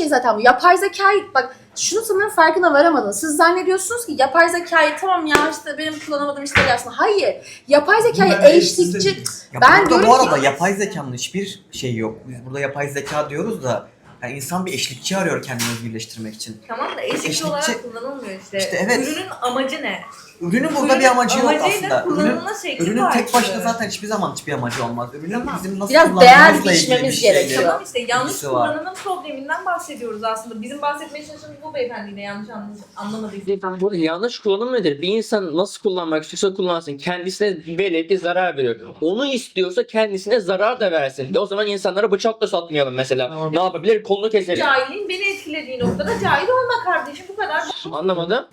şey zaten bu. Yapay zekayı bak şunu sanırım farkına varamadınız. Siz zannediyorsunuz ki yapay zekayı tamam ya işte benim kullanamadığım işler yapsın. Hayır. Yapay zekayı eşlikçi Ya Ben burada diyorum bu ki- arada yapay zekanın hiçbir şeyi yok. Biz burada yapay zeka diyoruz da yani insan bir eşlikçi arıyor kendini özgürleştirmek için. Tamam da eşlikçi Eşlikçi- olarak kullanılmıyor işte. İşte evet. Ürünün amacı ne? Ürünün burada bir amacı yok amacıyla aslında. Ürünün, şekli ürünün farklı. tek başına zaten hiçbir zaman hiçbir amacı olmaz. Ürünün Tamam. bizim nasıl Biraz kullandığımızla değer bir biçmemiz şeyle- gerekiyor. Tamam işte yanlış ilgisi var. kullanımın probleminden bahsediyoruz aslında. Bizim bahsetmeye çalıştığımız bu beyefendiyi de yanlış anlamış, anlamadıysa. Burada yanlış kullanım nedir? Bir insan nasıl kullanmak istiyorsa kullansın. Kendisine velev ki zarar veriyor. Onu istiyorsa kendisine zarar da versin. O zaman insanlara bıçakla satmayalım mesela. Ne yapabilir? Kolunu keselim. Cahilliğin beni etkilediği noktada cahil olma kardeşim bu kadar. Anlamadım.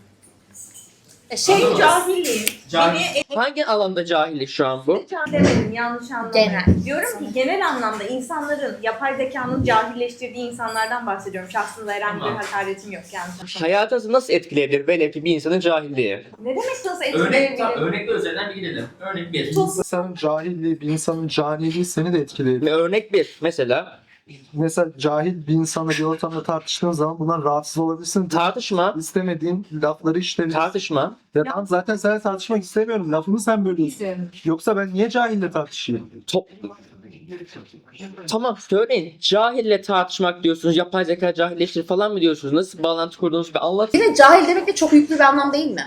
E, şey cahilliğin Cahil. beni Hangi alanda cahillik şu an bu? demedim yanlış anlamayın. Genel. Diyorum ki genel anlamda insanların yapay zekanın cahilleştirdiği insanlardan bahsediyorum. Şahsında herhangi bir Tamam. hakaretim yok yani. Hayatınızı nasıl etkileyebilir velev ki bir insanın cahilliği? Ne demek nasıl Örnek, etkileyebilir? ta, örnekler üzerinden bir gidelim. Örnek bir. İnsanın cahilliği, bir insanın cahilliği seni de etkileyebilir. Örnek bir mesela Mesela cahil bir insanla bir ortamda tartıştığın zaman bundan rahatsız olabilirsin. tartışma, İstemediğin lafları işte. tartışma. Ya tamam zaten seninle tartışmak istemiyorum. Lafımı sen bölüyorsun. Yoksa ben niye cahille tartışayım? Top... Tamam söyleyin. Cahille tartışmak diyorsunuz. Yapay zeka cahilleştirir falan mı diyorsunuz? Nasıl bağlantı kurduğunuzu bir anlatın. bir de cahil demek de çok yüklü bir anlam değil mi?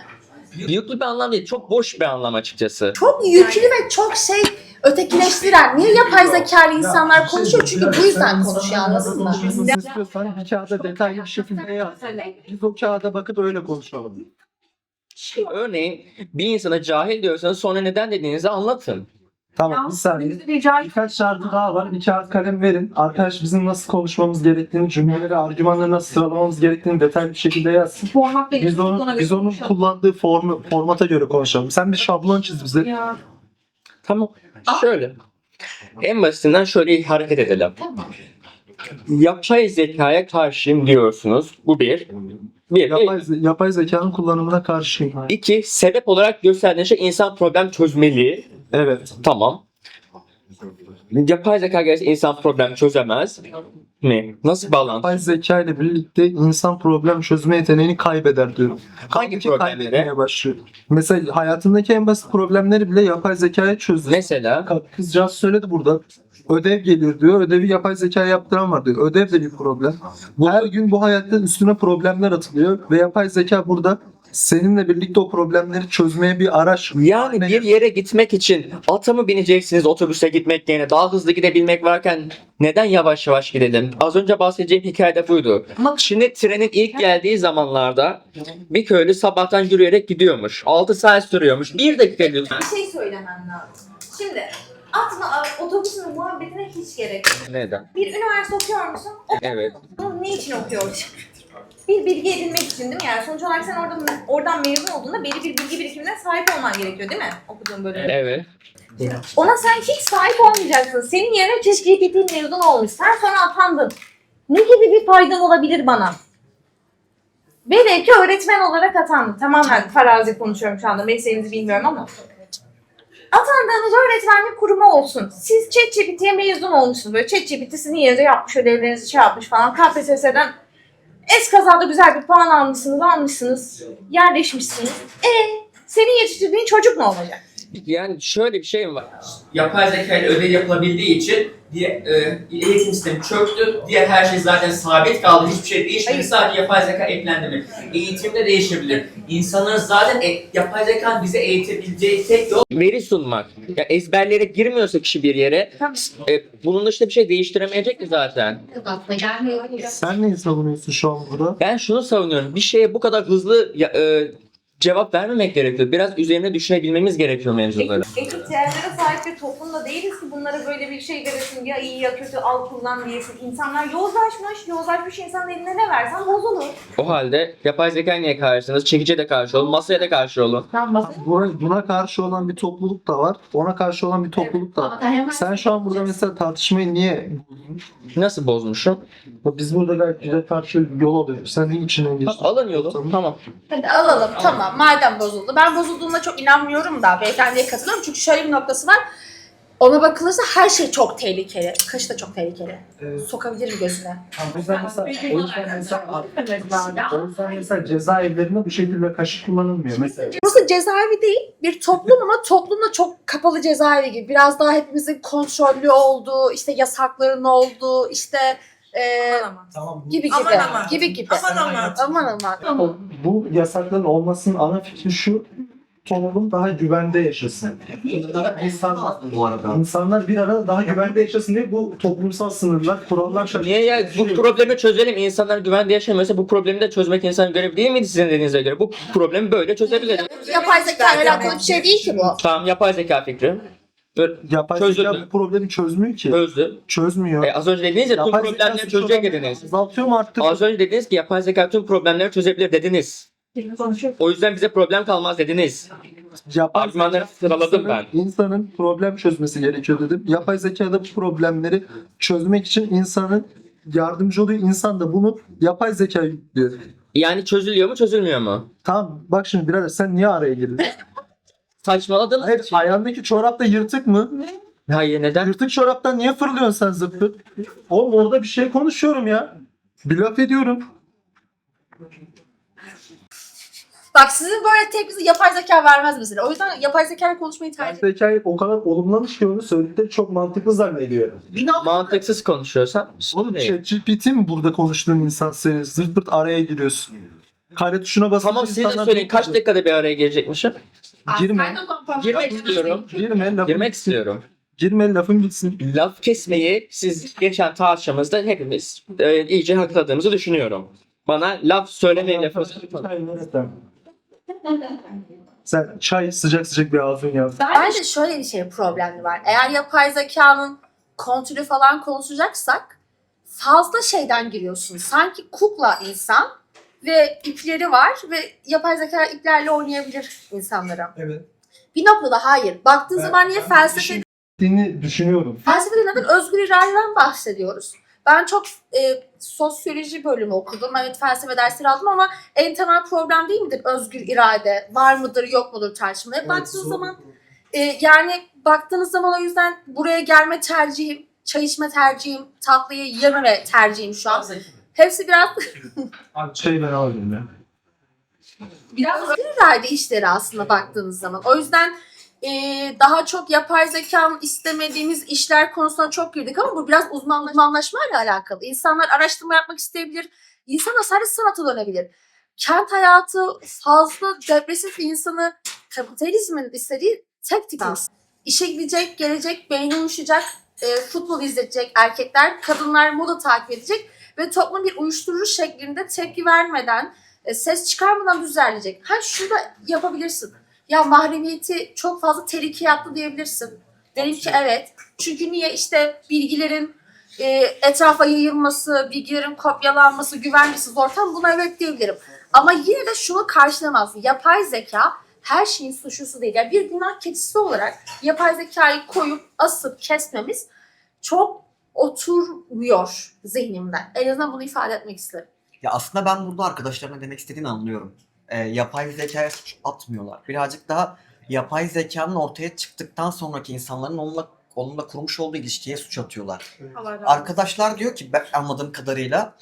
Yüklü bir anlam değil. Çok boş bir anlam açıkçası. Çok yüklü ve çok şey ötekileştiren. Niye yapay zekalı insanlar konuşuyor? Çünkü bu yüzden konuşuyor anladın mı? İstiyorsan bir kağıda detaylı bir şekilde yaz. Biz o kağıda bakıp öyle konuşalım. Örneğin bir insana cahil diyorsanız sonra neden dediğinizi anlatın. Tamam bir saniye. Birkaç şarkı daha var. Bir kağıt kalem verin. Arkadaş bizim nasıl konuşmamız gerektiğini, cümleleri, argümanları nasıl sıralamamız gerektiğini detaylı bir şekilde yazsın. Format Biz onu, biz onun kullandığı formu, formata göre konuşalım. Sen bir şablon çiz bize. Ya. Tamam. Şöyle. En basitinden şöyle hareket edelim. Yapay zekaya karşıyım diyorsunuz. Bu bir. Bir. Yapay, yapay zekanın kullanımına karşıyım. İki. Sebep olarak gösterdiğiniz şey insan problem çözmeli. Evet. Tamam. Yapay zeka gelse insan problem çözemez mi? Nasıl bağlantı? Yapay zeka ile birlikte insan problem çözme yeteneğini kaybeder diyor. Hangi Halbuki problemleri? kaybetmeye başlıyor. Mesela hayatındaki en basit problemleri bile yapay zekaya çözdü. Mesela Kızcağız söyledi burada. Ödev geliyor diyor. Ödevi yapay zeka yaptıran var diyor. Ödev de bir problem. Her gün bu hayatta üstüne problemler atılıyor ve yapay zeka burada seninle birlikte o problemleri çözmeye bir araç. yani bir yere gitmek için ata mı bineceksiniz otobüse gitmek yerine daha hızlı gidebilmek varken neden yavaş yavaş gidelim? Az önce bahsedeceğim hikayede buydu. Şimdi trenin ilk geldiği zamanlarda bir köylü sabahtan yürüyerek gidiyormuş. 6 saat sürüyormuş. 1 dakika diyor. Bir şey söylemem lazım. Şimdi atma otobüsün muhabbetine hiç gerek yok. Neden? Bir üniversite okuyor musun? Evet. Bunu ne için okuyorsun? Bir bilgi edinmek için değil mi? Yani sonuç olarak sen oradan, oradan mezun olduğunda belli bir bilgi birikimine sahip olman gerekiyor değil mi? Okuduğun bölümde. Evet. Ona sen hiç sahip olmayacaksın. Senin yerine ChatGPT mezun olmuş. Sen sonra atandın. Ne gibi bir faydan olabilir bana? Velev ki öğretmen olarak atandın. Tamamen farazi konuşuyorum şu anda. Mesleğinizi bilmiyorum ama. Atandığınız öğretmenlik kurumu olsun. Siz ChatGPT'ye mezun olmuşsunuz. Böyle ChatGPT sizin yerinize yapmış, ödevlerinizi şey yapmış falan. KPSS'den eskazada güzel bir puan almışsınız, almışsınız, yerleşmişsiniz. E senin yetiştirdiğin çocuk ne olacak? Yani şöyle bir şey var. Yapay zeka ile ödev yapılabildiği için diye, e, eğitim sistemi çöktü. Diğer her şey zaten sabit kaldı. Hiçbir şey değişmedi. Hayır. Sadece yapay zeka eklendi mi? Eğitimde değişebilir. İnsanların zaten e, yapay zekanın bize eğitebileceği tek yol Veri sunmak. Ya ezberlere girmiyorsa kişi bir yere e, bunun dışında bir şey değiştiremeyecek ki zaten. Sen neyi savunuyorsun şu an burada? Ben şunu savunuyorum. Bir şeye bu kadar hızlı ya- e, cevap vermemek gerekiyor. Biraz üzerine düşünebilmemiz gerekiyor mevzuları. Etik değerlere sahip bir toplumda değiliz ki bunlara böyle bir şey veresin ya iyi ya kötü al kullan diyesin. İnsanlar yozlaşmış, yozlaşmış insanın eline ne versen bozulur. O halde yapay zeka niye karşısınız? Çekice de karşı olun, masaya da karşı olun. Buna, buna karşı olan bir topluluk da var. Ona karşı olan bir topluluk da var. Sen şu an burada mesela tartışmayı niye Nasıl bozmuşum? Biz burada gayet güzel tartışıyoruz. Yol alıyoruz. Sen niye içinden geçtin? Alın yolu. Tamam. Hadi alalım tamam madem bozuldu. Ben bozulduğuna çok inanmıyorum da beyefendiye katılıyorum. Çünkü şöyle bir noktası var. Ona bakılırsa her şey çok tehlikeli. Kaşı da çok tehlikeli. Sokabilirim gözüne. O yüzden mesela, o yüzden mesela, o yüzden mesela cezaevlerinde bu şekilde kaşık kullanılmıyor mesela. Burası cezaevi değil, bir toplum ama toplum da çok kapalı cezaevi gibi. Biraz daha hepimizin kontrollü olduğu, işte yasakların olduğu, işte e, Tamam. gibi gibi, Aman aman. gibi gibi. Aman aman. Aman aman. Bu yasakların olmasının ana fikri şu toplum daha güvende yaşasın. İnsanlar, bu arada. insanlar bir arada daha güvende yaşasın diye bu toplumsal sınırlar, kurallar şart- Niye ya bu problemi çözelim insanlar güvende yaşamıyorsa bu problemi de çözmek insanın görevi değil miydi sizin dediğinize göre? Bu problemi böyle çözebiliriz. Yapay zeka ile alakalı bir şey değil ki bu. Tamam yapay zeka fikri. Böyle Yapay Çözüldü. zeka bu problemi çözmüyor ki. çözdü. Çözmüyor. E, az önce dediniz ya tüm Yapay zeka problemleri suç çözecek oranını dediniz. Azaltıyor mu arttırıyor? Az önce dediniz ki yapay zeka tüm problemleri çözebilir dediniz. O yüzden bize problem kalmaz dediniz. Yapay Argümanları zeka sıraladım insanın- ben. İnsanın problem çözmesi gerekiyor dedim. Yapay zeka da bu problemleri çözmek için insanın yardımcı oluyor. İnsan da bunu yapay zeka yüklüyor. Yani çözülüyor mu çözülmüyor mu? Tamam bak şimdi birader sen niye araya girdin? Saçmaladın. Hayır ayağındaki çorap da yırtık mı? Hayır neden? Yırtık çoraptan niye fırlıyorsun sen zıp zıp? Oğlum orada bir şey konuşuyorum ya. Bir laf ediyorum. Bak sizin böyle tepkinizi yapay zeka vermez mesela. O yüzden yapay zeka ile konuşmayı tercih Yapay zekayı o kadar olumlamış ki onu söyledikleri çok mantıklı zannediyor. Mantıksız konuşuyorsan. Oğlum değil. ChatGPT mi burada konuştuğun insan senin? Zırt pırt araya giriyorsun. Kare tuşuna basınca Tamam siz de insanlar- söyleyin kaç dakikada bir araya gelecekmişim? Girme. Girmek istiyorum. Girme lafın Girmek istiyorum. Girme lafın bitsin. Laf kesmeyi siz geçen tartışmamızda hepimiz e, iyice hakladığımızı düşünüyorum. Bana laf söylemeyin lafı. Sen çay sıcak sıcak bir ağzın yap. Bence şöyle bir şey problemi var. Eğer yapay zekanın kontrolü falan konuşacaksak fazla şeyden giriyorsun. Sanki kukla insan ve ipleri var ve yapay zeka iplerle oynayabilir insanlara. Evet. Bir noktada hayır. Baktığın Ben- zaman niye ben felsefe Dini düşünüyorum. Felsefede neden özgür iradeden bahsediyoruz? Ben çok e, sosyoloji bölümü okudum. Evet felsefe dersleri aldım ama en temel problem değil midir özgür irade? Var mıdır yok mudur tartışmaları? Evet, Baktığınız zor. zaman e, yani baktığınız zaman o yüzden buraya gelme tercihim, çay içme tercihim, tatlıyı yememe tercihim şu an. Hepsi biraz Abi çayı ben alayım ya. biraz irade işleri aslında baktığınız zaman. O yüzden e, daha çok yapay zekanın istemediğimiz işler konusuna çok girdik ama bu biraz uzman, uzmanlaşmayla alakalı. İnsanlar araştırma yapmak isteyebilir. İnsanlar sadece sanata dönebilir. Kent hayatı fazla depresif bir insanı kapitalizmin istediği tek tip insan. İşe gidecek, gelecek, beyni uyuşacak, e, futbol izleyecek erkekler, kadınlar moda takip edecek ve toplum bir uyuşturucu şeklinde tepki vermeden, e, ses çıkarmadan düzenleyecek. Ha şunu da yapabilirsin. Ya mahremiyeti çok fazla tehlikeye attı diyebilirsin. Derim ki evet. Çünkü niye işte bilgilerin e, etrafa yayılması, bilgilerin kopyalanması, güvenlisiz ortam buna evet diyebilirim. Ama yine de şunu karşılamaz. Yapay zeka her şeyin suçlusu değil. Yani bir günah keçisi olarak yapay zekayı koyup asıp kesmemiz çok oturmuyor zihnimde. En azından bunu ifade etmek isterim. Ya aslında ben burada arkadaşlarına demek istediğini anlıyorum. Ee, yapay zekaya suç atmıyorlar. Birazcık daha yapay zekanın ortaya çıktıktan sonraki insanların onunla onunla kurmuş olduğu ilişkiye suç atıyorlar. Arkadaşlar diyor ki ben anladığım kadarıyla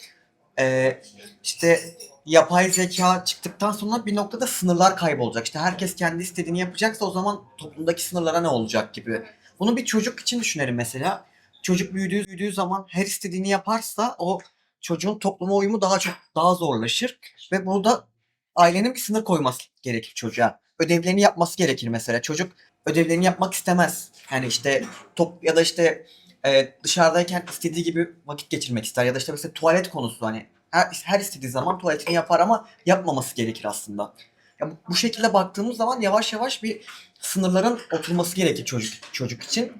e, işte yapay zeka çıktıktan sonra bir noktada sınırlar kaybolacak. İşte herkes kendi istediğini yapacaksa o zaman toplumdaki sınırlara ne olacak gibi. Bunu bir çocuk için düşünelim mesela. Çocuk büyüdüğü, büyüdüğü zaman her istediğini yaparsa o çocuğun topluma uyumu daha çok daha zorlaşır ve burada ailenin bir sınır koyması gerekir çocuğa. Ödevlerini yapması gerekir mesela. Çocuk ödevlerini yapmak istemez. Yani işte top ya da işte e, dışarıdayken istediği gibi vakit geçirmek ister ya da işte mesela tuvalet konusu hani her, her istediği zaman tuvaletini yapar ama yapmaması gerekir aslında. Ya bu, bu şekilde baktığımız zaman yavaş yavaş bir sınırların oturması gerekir çocuk çocuk için.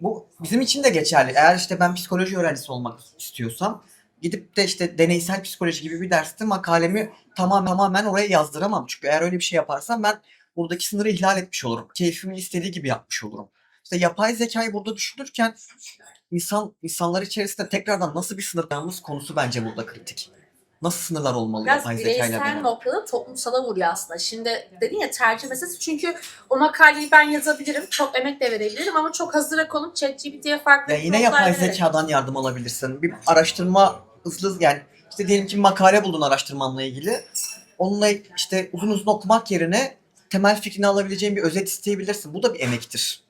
Bu bizim için de geçerli. Eğer işte ben psikoloji öğrencisi olmak istiyorsam gidip de işte deneysel psikoloji gibi bir derste makalemi tamamen tamamen oraya yazdıramam. Çünkü eğer öyle bir şey yaparsam ben buradaki sınırı ihlal etmiş olurum. Keyfimin istediği gibi yapmış olurum. İşte yapay zekayı burada düşünürken insan insanlar içerisinde tekrardan nasıl bir sınır koymamız konusu bence burada kritik. Nasıl sınırlar olmalı Biraz yapay zeka ile bireysel beraber? noktada toplumsala vuruyor aslında. Şimdi dedin ya tercih meselesi çünkü o makaleyi ben yazabilirim, çok emek de verebilirim ama çok hazıra konup ChatGPT'ye farklı Ya yine promptlar yapay vererek- zekadan yardım alabilirsin. Bir araştırma hızlı yani işte diyelim ki makale buldun araştırmanla ilgili. Onunla işte uzun uzun okumak yerine temel fikrini alabileceğin bir özet isteyebilirsin. Bu da bir emektir.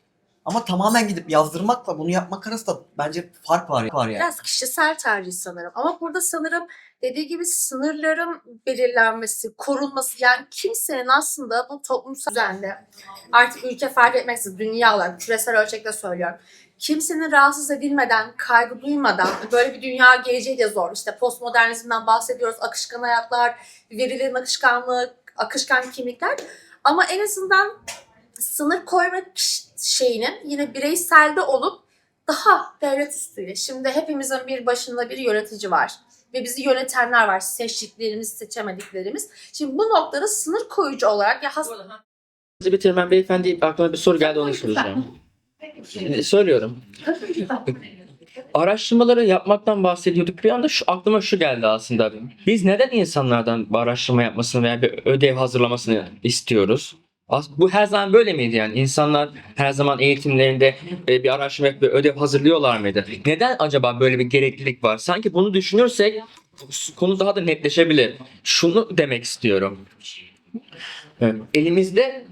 Ama tamamen gidip yazdırmakla bunu yapmak arasında bence fark var, var yani. Biraz kişisel tercih sanırım. Ama burada sanırım dediği gibi sınırların belirlenmesi, korunması yani kimsenin aslında bu toplumsal düzende artık ülke fark etmeksizin dünya olarak küresel ölçekte söylüyorum. Kimsenin rahatsız edilmeden, kaygı duymadan böyle bir dünya geleceği de zor. İşte postmodernizmden bahsediyoruz. Akışkan hayatlar, verilerin akışkanlığı, akışkan kimlikler. Ama en azından sınır koyma ş- şeyinin yine bireyselde olup daha devlet üstüyle. Şimdi hepimizin bir başında bir yönetici var. Ve bizi yönetenler var. Seçtiklerimiz, seçemediklerimiz. Şimdi bu noktada sınır koyucu olarak ya has- Sizi bitirmem beyefendi aklıma bir soru geldi onu soracağım. Şimdi söylüyorum. Araştırmaları yapmaktan bahsediyorduk. Bir anda şu aklıma şu geldi aslında. Biz neden insanlardan bir araştırma yapmasını veya bir ödev hazırlamasını istiyoruz? Bu her zaman böyle miydi yani? İnsanlar her zaman eğitimlerinde e, bir araştırma bir ödev hazırlıyorlar mıydı? Neden acaba böyle bir gereklilik var? Sanki bunu düşünürsek konu daha da netleşebilir. Şunu demek istiyorum. Evet. Elimizde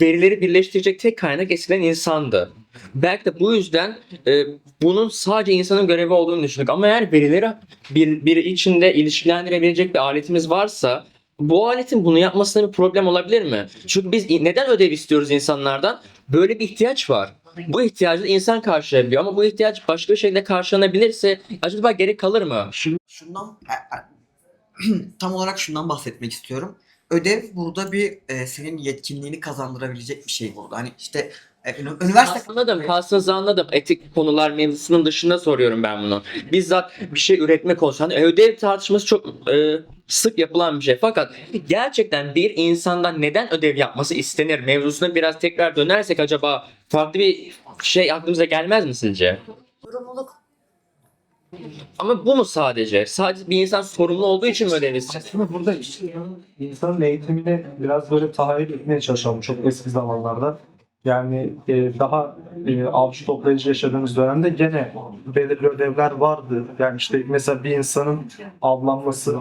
verileri birleştirecek tek kaynak eskiden insandı. Belki de bu yüzden e, bunun sadece insanın görevi olduğunu düşündük. Ama eğer verileri bir, biri içinde ilişkilendirebilecek bir aletimiz varsa bu aletin bunu yapmasında bir problem olabilir mi? Çünkü biz neden ödev istiyoruz insanlardan? Böyle bir ihtiyaç var. Bu ihtiyacı insan karşılayabiliyor ama bu ihtiyaç başka bir şekilde karşılanabilirse acaba gerek kalır mı? Şundan e, e, tam olarak şundan bahsetmek istiyorum. Ödev burada bir e, senin yetkinliğini kazandırabilecek bir şey burada. Hani işte üniversite Anladım, kastınızı anladım. Etik konular mevzusunun dışında soruyorum ben bunu. Bizzat bir şey üretme konusunda e, ödev tartışması çok e, sık yapılan bir şey. Fakat gerçekten bir insandan neden ödev yapması istenir mevzusuna biraz tekrar dönersek acaba farklı bir şey aklımıza gelmez mi sizce? sorumluluk Ama bu mu sadece? Sadece bir insan sorumlu olduğu için mi ödev ister? Aslında burada insanın eğitimini biraz böyle tahayyül etmeye çalışalım çok eski zamanlarda. Yani e, daha e, avcı toplayıcı yaşadığımız dönemde gene belirli ödevler vardı. Yani işte mesela bir insanın avlanması,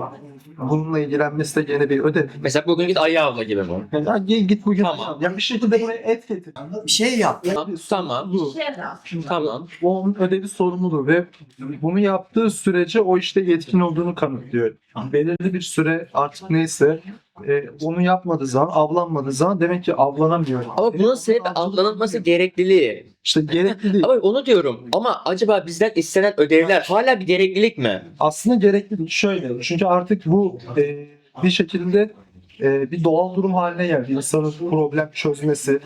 bununla ilgilenmesi de gene bir ödev. Mesela bugün git ayı avla gibi bu. Ya git, git bugün Tamam. yani bir şekilde buraya et getir. bir şey yap. Tamam, tamam, Bu. tamam. Bu onun ödevi sorumluluğu ve bunu yaptığı sürece o işte yetkin olduğunu kanıtlıyor. Belirli bir süre artık neyse e, onu yapmadığı zaman, avlanmadığı zaman demek ki avlanamıyor. Ama bunun sebebi avlanılması gerekliliği. İşte gerekli değil. Ama onu diyorum. Ama acaba bizden istenen ödevler hala bir gereklilik mi? Aslında gerekli değil. Şöyle çünkü artık bu e, bir şekilde e, bir doğal durum haline geldi. İnsanın problem çözmesi.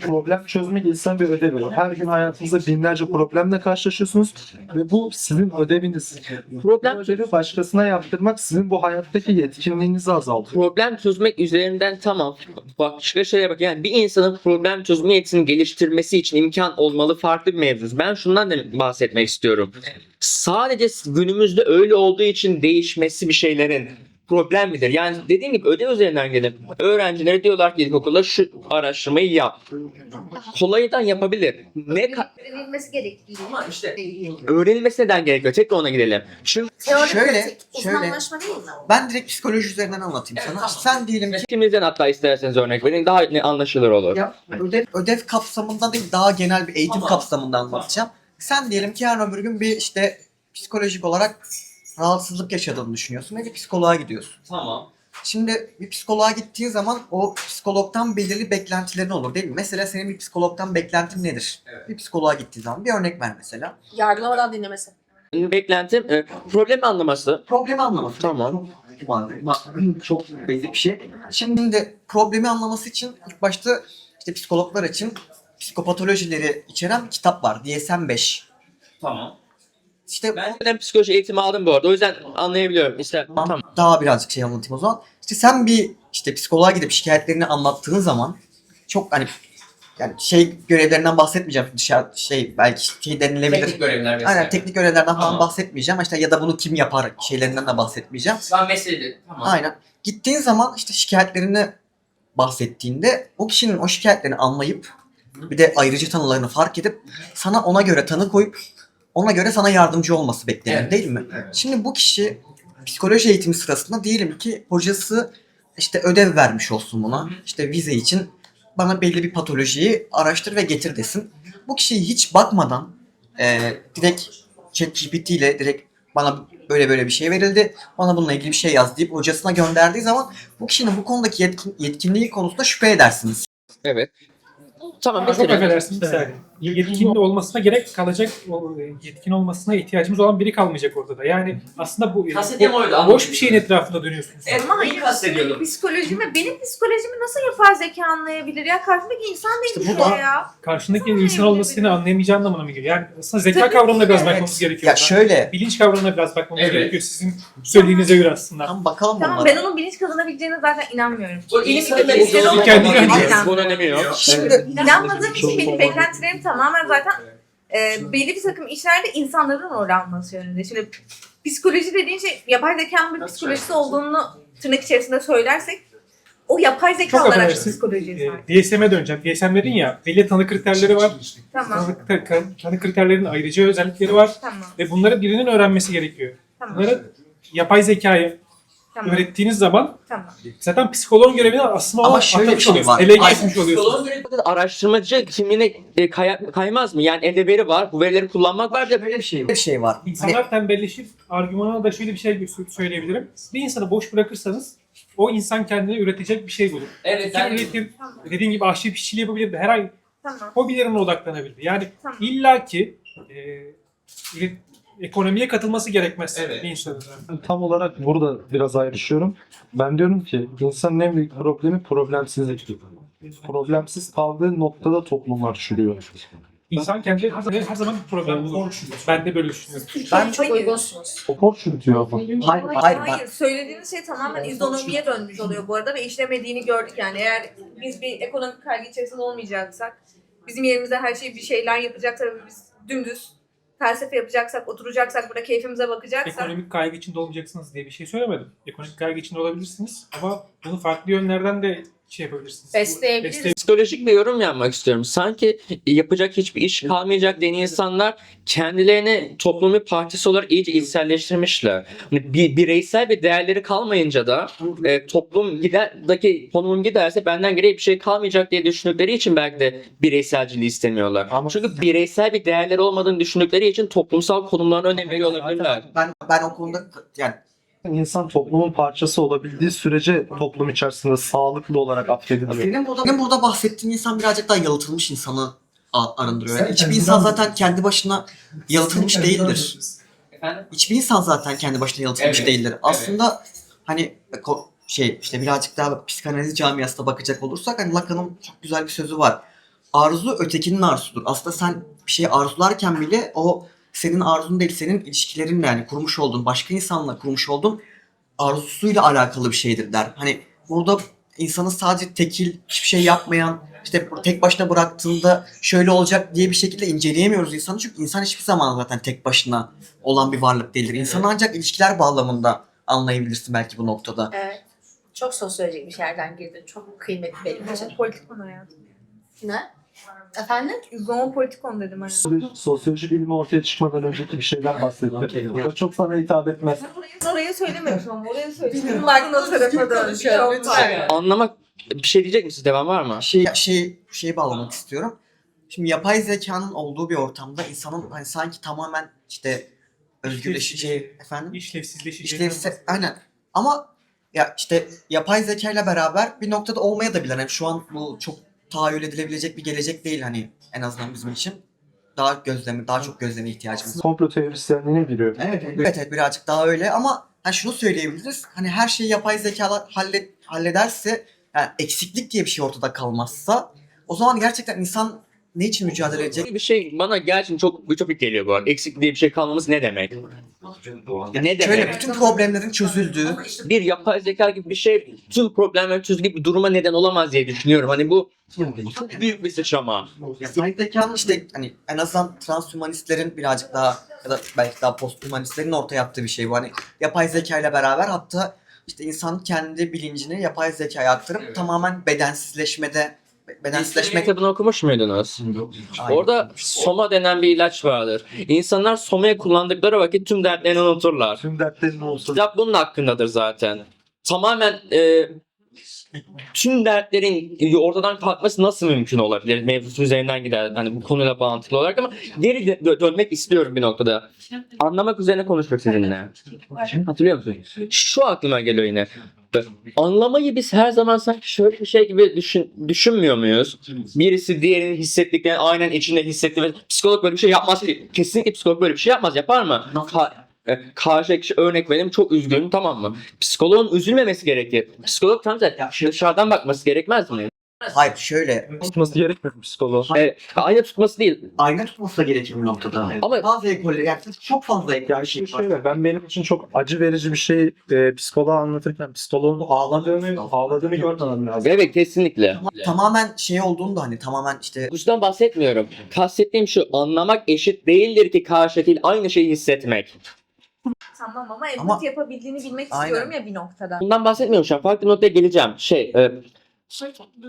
Problem çözmek insan bir ödevi. Her gün hayatınızda binlerce problemle karşılaşıyorsunuz ve bu sizin ödeviniz. Problem Bu ödevi başkasına yaptırmak sizin bu hayattaki yetkinliğinizi azaltıyor. problem çözmek üzerinden tamam. Başka şeye bak yani bir insanın problem çözme yetisini geliştirmesi için imkan olmalı farklı bir mevzu. Ben şundan da bahsetmek istiyorum. Sadece günümüzde öyle olduğu için değişmesi bir şeylerin problem midir? Yani dediğim gibi ödev üzerinden gidelim. Öğrencilere diyorlar ki ilkokulda şu araştırmayı yap. Kolaydan yapabilir. Ne ka- verilmesi gerektiği. Ama işte öğrenilmesi neden gerekiyor? Tekrar ona gidelim. Çünkü Teorik Şöyle, şöyle. uzmanlaşma değil mi? Ben direkt psikoloji üzerinden anlatayım sana. Sen diyelim ki ikimizden hatta isterseniz örnek verin daha ne anlaşılır olur. ya ödev, ödev kapsamında değil daha genel bir eğitim Tamam. kapsamında anlatacağım. Sen diyelim ki yarın öbür gün bir işte psikolojik olarak rahatsızlık yaşadığını düşünüyorsun ve bir psikoloğa gidiyorsun. tamam. Şimdi bir psikoloğa gittiğin zaman o psikologdan belirli beklentilerin olur değil mi? Mesela senin bir psikologdan beklentin nedir? Evet. Bir psikoloğa gittiğin zaman bir örnek ver mesela. Yargılamadan dinlemesi. Beklentim e, problemi anlaması. Problemi anlaması. Tamam. Çok, çok belli bir şey. Şimdi de problemi anlaması için ilk başta işte psikologlar için psikopatolojileri içeren kitap var. DSM-5. Tamam. İşte Ben Ben psikoloji eğitimi aldım bu arada. O yüzden anlayabiliyorum. İşte tamam. daha birazcık şey anlatayım o zaman. İşte sen bir işte psikoloğa gidip şikayetlerini anlattığın zaman çok hani yani şey görevlerinden bahsetmeyeceğim. Dışarı şey belki şey denilebilir. Teknik görevler vesaire. Aynen teknik görevlerden falan Tamam. bahsetmeyeceğim. İşte ya da bunu kim yapar şeylerinden de bahsetmeyeceğim. Lan mesele. Tamam. Aynen. Gittiğin zaman işte şikayetlerini bahsettiğinde o kişinin o şikayetlerini anlayıp bir de ayrıcı tanılarını fark edip sana ona göre tanı koyup ona göre sana yardımcı olması beklenir Evet. değil mi? Evet. Şimdi bu kişi psikoloji eğitimi sırasında diyelim ki hocası işte ödev vermiş olsun buna. İşte vize için bana belli bir patolojiyi araştır ve getir desin. Bu kişiyi hiç bakmadan e, direkt ChatGPT ile direkt bana böyle böyle bir şey verildi. Bana bununla ilgili bir şey yaz deyip hocasına gönderdiği zaman bu kişinin bu konudaki yetkin, yetkinliği konusunda şüphe edersiniz. Evet. Tamam Çok bitirin. Bir. Yetkin olmasına gerek kalacak, e, yetkin olmasına ihtiyacımız olan biri kalmayacak ortada. Yani aslında bu Kastettiğim oydu, boş anladım. bir şeyin etrafında dönüyorsunuz. Evet, Ama kastediyordum. psikolojimi, benim psikolojimi nasıl yapar zeka anlayabilir ya? Karşımdaki insan değil İşte işte bu da- ya. Karşındaki insan olması seni anlayamayacağı anlamına mı geliyor? Yani aslında zeka Tabii kavramına biraz evet. bakmamız gerekiyor. Ya burada. şöyle Bilinç kavramına biraz bakmamız Evet. gerekiyor sizin söylediğinize göre aslında. tam bakalım Tamam bunlara. ben onun bilinç kazanabileceğine zaten inanmıyorum. Bu Benim insanın gibi bilinçleri olduğu olmadan kendi inanmıyorum. Bunun önemi yok. Şimdi İnanmadığım için benim beklentilerim tamamen zaten e, belli bir takım işlerde insanların rol alması yönünde. Şimdi psikoloji dediğin şey yapay zekanın bir psikolojisi olduğunu tırnak içerisinde söylersek o yapay zeka Çok olarak psikolojiye sahip. E, DSM'e döneceğim. DSM'lerin ya belli tanı kriterleri var. Tamam. Tanı, tanı, tanı kriterlerinin ayrıca özellikleri var. Tamam. Ve bunları birinin öğrenmesi gerekiyor. Tamam. Bunları yapay zekaya Tamam. öğrettiğiniz zaman Tamam. zaten psikoloğun görevini aslında Ama o şöyle bir şey var. Ele Ay, geçmiş oluyorsun. Psikoloğun görevi- araştırmacı kimliğine e, kaya- kaymaz mı? Yani elde veri var. Bu verileri kullanmak var. Bir de böyle bir şey var. bir şey var. Hani İnsanlar tembelleşir. Argümana da şöyle bir şey gö- söyleyebilirim. Bir insanı boş bırakırsanız o insan kendine üretecek bir şey bulur. Evet, Kim ben üretir? Dediğim gibi ahşap işçiliği yapabilirdi. Her ay Tamam. hobilerine odaklanabilirdi. Yani Tamam. illaki e, üret- ekonomiye katılması gerekmez Evet. bir insanın. Tam olarak burada biraz ayrışıyorum. Ben diyorum ki insanın en büyük problemi problemsizlik. Problemsiz kaldığı noktada toplumlar çürüyor. İnsan kendi her zaman, her zaman bir problem bulur. Ben de böyle düşünüyorum. Ben Çok uygunsunuz. Topor çürütüyor ama. hayır Hayır, hayır söylediğiniz şey tamamen izonomiye dönmüş oluyor bu arada ve işlemediğini gördük yani. Eğer biz bir ekonomik kaygı içerisinde olmayacaksak, bizim yerimize her şey bir şeyler yapacaksak ve biz dümdüz felsefe yapacaksak, oturacaksak, burada keyfimize bakacaksak Ekonomik kaygı içinde olmayacaksınız diye bir şey söylemedim. Ekonomik kaygı içinde olabilirsiniz ama bunu farklı yönlerden de şey yapabilirsiniz. Besleyebiliriz. Psikolojik bir yorum yapmak istiyorum. Sanki yapacak hiçbir iş kalmayacak diyen insanlar kendilerini toplumun bir parçası olarak iyice içselleştirmişler. Hani bir bireysel bir değerleri kalmayınca da e, toplum giderdeki konumum giderse benden geriye bir şey kalmayacak diye düşündükleri için belki de bireyselciliği istemiyorlar. Ama- Çünkü bireysel bir değerleri olmadığını düşündükleri için toplumsal konumlarına önem veriyor olabilirler. ben ben o konuda yani İnsan toplumun parçası olabildiği sürece toplum içerisinde sağlıklı olarak affedilir. senin burada, senin burada bahsettiğin insan birazcık daha yalıtılmış insanı a- arındırıyor. Yani hiçbir insan zaten kendi başına yalıtılmış değildir. Efendim? Hiçbir insan zaten kendi başına yalıtılmış Evet, değildir. Aslında hani ko- şey işte birazcık daha psikanaliz camiasına bakacak olursak hani Lacan'ın çok güzel bir sözü var. Arzu ötekinin arzusudur. Aslında sen bir şeyi arzularken bile o senin arzun değil, senin ilişkilerinle yani kurmuş olduğun, başka insanla kurmuş olduğun arzusuyla alakalı bir şeydir der. Hani burada insanı sadece tekil, hiçbir şey yapmayan, işte tek başına bıraktığında şöyle olacak diye bir şekilde inceleyemiyoruz insanı. Çünkü insan hiçbir zaman zaten tek başına olan bir varlık değildir. İnsanı ancak ilişkiler bağlamında anlayabilirsin belki bu noktada. Evet. Çok sosyolojik bir yerden girdin. Çok kıymetli benim için. politikon hayatım. Ne? Efendim? Zoopolitikon dedim hayatım. Sosyoloji bilimi ortaya çıkmadan önceki bir şeyden bahsetti. Bu çok sana hitap etmez. Orayı, orayı söylememişim ama orayı söyledim. Baktın o tarafa var. Anlamak bir şey diyecek misiniz? Devam var mı? Şey şey şeye bağlamak istiyorum. Şimdi yapay zekanın olduğu bir ortamda insanın hani sanki tamamen işte özgürleşeceği efendim İşlevsizleşecek. işlevse aynen ama ya işte yapay zeka ile beraber bir noktada olmaya da bilen yani şu an bu çok tahayyül edilebilecek bir gelecek değil hani en azından bizim için daha gözleme daha çok gözleme ihtiyacımız var. Komplo teorisyenliğine giriyor. Evet, evet, evet birazcık daha öyle ama hani şunu söyleyebiliriz. Hani her şeyi yapay zekalar hallet, hallederse yani eksiklik diye bir şey ortada kalmazsa o zaman gerçekten insan ne için mücadele edecek? Bir şey bana gerçekten çok ütopik geliyor bu arada. Eksik diye bir şey kalmaması ne demek? Ya ne demek? Şöyle bütün problemlerin çözüldüğü, bir yapay zeka gibi bir şey tüm problemleri çözecek bir duruma neden olamaz diye düşünüyorum. Hani bu çok büyük bir sıçrama. yapay zekanın işte hani en azından transhumanistlerin birazcık daha ya da belki daha posthumanistlerin ortaya yaptığı bir şey bu. Hani yapay zeka ile beraber hatta işte insan kendi bilincini yapay zekaya aktarıp Evet. tamamen bedensizleşmede bedensizleşmek Kitabını okumuş muydunuz? Aynen. Orada soma denen bir ilaç vardır. İnsanlar somaya kullandıkları vakit tüm dertlerini unuturlar. Tüm dertlerin olsun. Kitap bunun hakkındadır zaten. Tamamen e, tüm dertlerin ortadan kalkması nasıl mümkün olabilir? Mevzusu üzerinden gider. Hani bu konuyla bağlantılı olarak ama geri dö- dönmek istiyorum bir noktada. Anlamak üzerine konuşmak sizinle. Hatırlıyor musun? Şu aklıma geliyor yine. Anlamayı biz her zaman sanki şöyle bir şey gibi düşün, düşünmüyor muyuz? Birisi diğerinin hissettiklerini aynen içinde hissetti ve psikolog böyle bir şey yapmaz. Kesinlikle psikolog böyle bir şey yapmaz. Yapar mı? Ka- e, karşı kişi örnek vereyim çok üzgün tamam mı? Psikoloğun üzülmemesi gerekir. Psikolog tam da dışarıdan bakması gerekmez mi? Hayır şöyle Tutması gerekmiyor psikoloğun? E, aynı tutması değil. ayna tutması da gerekir bir noktada. Ama- bazı ekoller yani çok fazla ekol şey var. Şöyle ben benim için çok acı verici bir şey e, psikoloğa anlatırken psikoloğun ağladığını ağladığını görmemem lazım. Evet kesinlikle. Tamamen şey olduğunda hani tamamen işte Duygusundan bahsetmiyorum. Kastettiğim şu anlamak eşit değildir ki karşıdakiyle aynı şeyi hissetmek. Tamam ama empati Ama- yapabildiğini bilmek Aynen. istiyorum ya bir noktada. Bundan bahsetmiyorum şu an. Farklı bir noktaya geleceğim. Şey, e,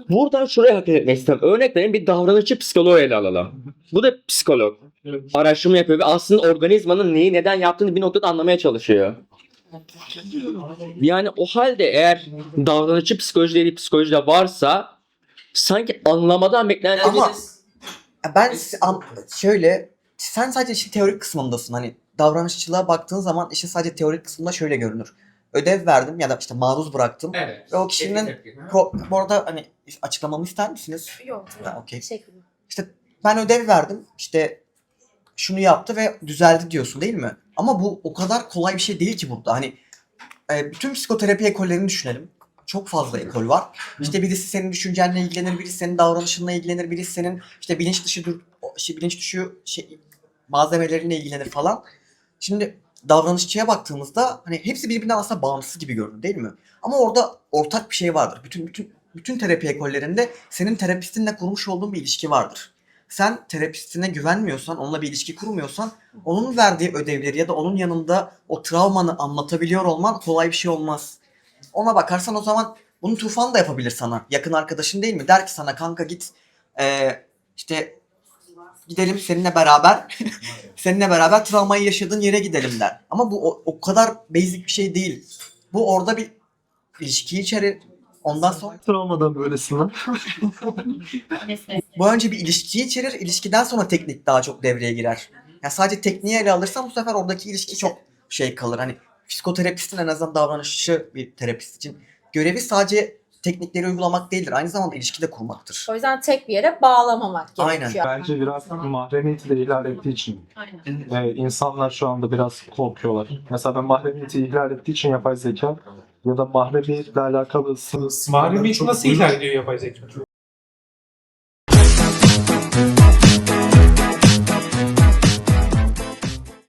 buradan şuraya hareket etmek istiyorum. Örnek vereyim bir davranışçı psikoloğu ele alalım. Bu da psikolog. Araştırma yapıyor ve aslında organizmanın neyi neden yaptığını bir noktada anlamaya çalışıyor. Yani o halde eğer davranışçı psikoloji değil psikoloji de varsa sanki anlamadan beklenen Ama- ben şöyle sen sadece işin teorik kısmındasın hani davranışçılığa baktığın zaman işin sadece teorik kısmında şöyle görünür. Ödev verdim ya da işte maruz bıraktım. Evet. Ve o kişinin Tepki, tepki. Pro, bu arada hani açıklamamı ister misiniz? Yok. Ha, okey. Teşekkür ederim. İşte ben ödev verdim. işte şunu yaptı ve düzeldi diyorsun değil mi? Ama bu o kadar kolay bir şey değil ki burada. Hani e, bütün psikoterapi ekollerini düşünelim. Çok fazla ekol var. İşte birisi senin düşüncenle ilgilenir, birisi senin davranışınla ilgilenir, birisi senin işte bilinç dışı dur, şey, bilinç dışı şey, malzemelerinle ilgilenir falan. Şimdi davranışçıya baktığımızda hani hepsi birbirinden aslında bağımsız gibi görünür değil mi? Ama orada ortak bir şey vardır. Bütün bütün bütün terapi ekollerinde senin terapistinle kurmuş olduğun bir ilişki vardır. Sen terapistine güvenmiyorsan, onunla bir ilişki kurmuyorsan onun verdiği ödevleri ya da onun yanında o travmanı anlatabiliyor olman kolay bir şey olmaz. Ona bakarsan o zaman bunu Tufan da yapabilir sana. Yakın arkadaşın değil mi? Der ki sana kanka git eee, işte gidelim seninle beraber seninle beraber travmayı yaşadığın yere gidelim der. Ama bu o, o kadar basic bir şey değil. Bu orada bir ilişkiyi içerir. Ondan sonra Travmadan böylesin lan. bu önce bir ilişkiyi içerir. İlişkiden sonra teknik daha çok devreye girer. Ya sadece tekniği ele alırsan bu sefer oradaki ilişki çok şey kalır. Hani psikoterapistin en azından davranışçı bir terapist için görevi sadece teknikleri uygulamak değildir. Aynı zamanda ilişki de kurmaktır. O yüzden tek bir yere bağlamamak Aynen. gerekiyor. Bence biraz mahremiyeti de ihlal ettiği için e, insanlar şu anda biraz korkuyorlar. Mesela ben mahremiyeti ihlal ettiği için yapay zeka ya da mahremiyetle alakalı sınır- Mahremiyeti çok nasıl ihlal ediyor yapay zeka?